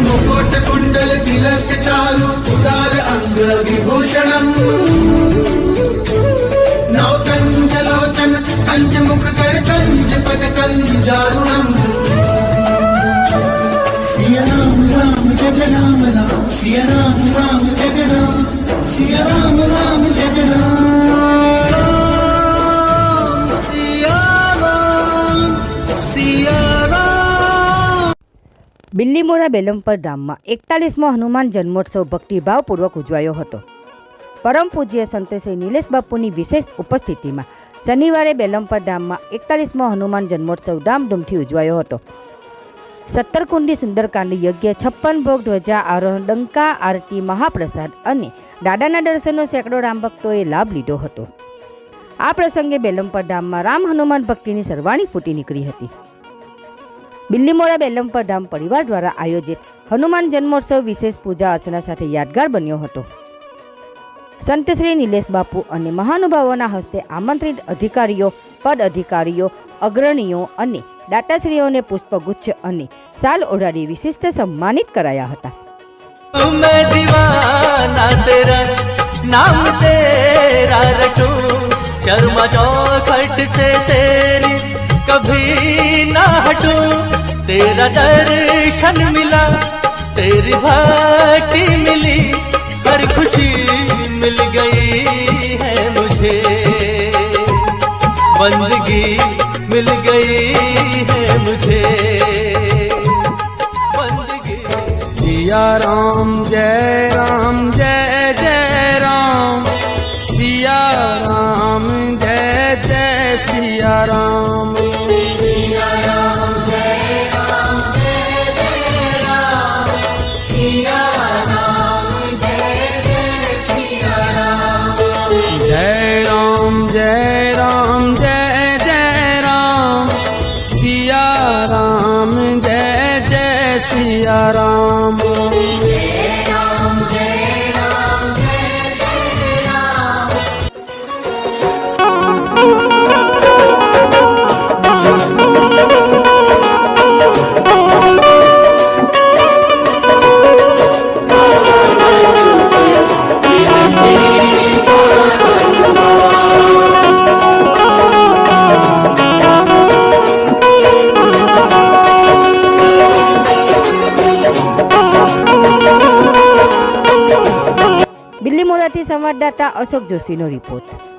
മുക്കോട്ട കുണ്ടൽ തിലക്ക് ചാരു പുതാര അംഗ വിഭൂഷണം બિલ્લીમોરા બેલમપર ધામમાં એકતાલીસમો હનુમાન જન્મોત્સવ ભક્તિભાવપૂર્વક ઉજવાયો હતો. પરમ પૂજ્ય સંત શ્રી નિલેશ બાપુની વિશેષ ઉપસ્થિતિમાં શનિવારે બેલમપર ધામમાં એકતાલીસમો હનુમાન જન્મોત્સવ ધામધૂમથી ઉજવાયો હતો. સત્તરકુંડી સુંદરકાંડ યજ્ઞ, છપ્પન ભોગ ધ્વજા આરોહણ, ડંકા આરતી, મહાપ્રસાદ અને દાદાના દર્શનનો સેંકડો રામભક્તોએ લાભ લીધો હતો. આ પ્રસંગે બેલમપર ધામમાં રામ હનુમાન ભક્તિની સરવાણી ફૂટી નીકળી હતી. બિલ્લીમોરા બેલમપર ધામ પરિવાર દ્વારા આયોજિત હનુમાન જન્મોત્સવ વિશેષ પૂજા અર્ચના સાથે યાદગાર બન્યો હતો સંત શ્રી નિલેશ બાપુ અને મહાનુભાવોના હસ્તે આમંત્રિત અધિકારીઓ પદ અધિકારીઓ અગ્રણીઓ અને દાતાશ્રીઓને પુષ્પગુચ્છ અને સાલ ઓઢાડી વિશિષ્ટ સન્માનિત કરાયા હતા मैं दीवाना तेरा नाम तेरा रटूं शर्मा चौखट से तेरी कभी ना हटूं तेरा दर्शन मिला, तेरी भक्ति मिली, हर खुशी मिल गई है मुझे। बंदगी मिल गई है मुझे। सिया राम, जय राम, जय जय राम। सिया राम, जय जय सिया राम। सिया राम બિલ્લીમોરાથી સંવાદદાતા અશોક જોશીનો રિપોર્ટ.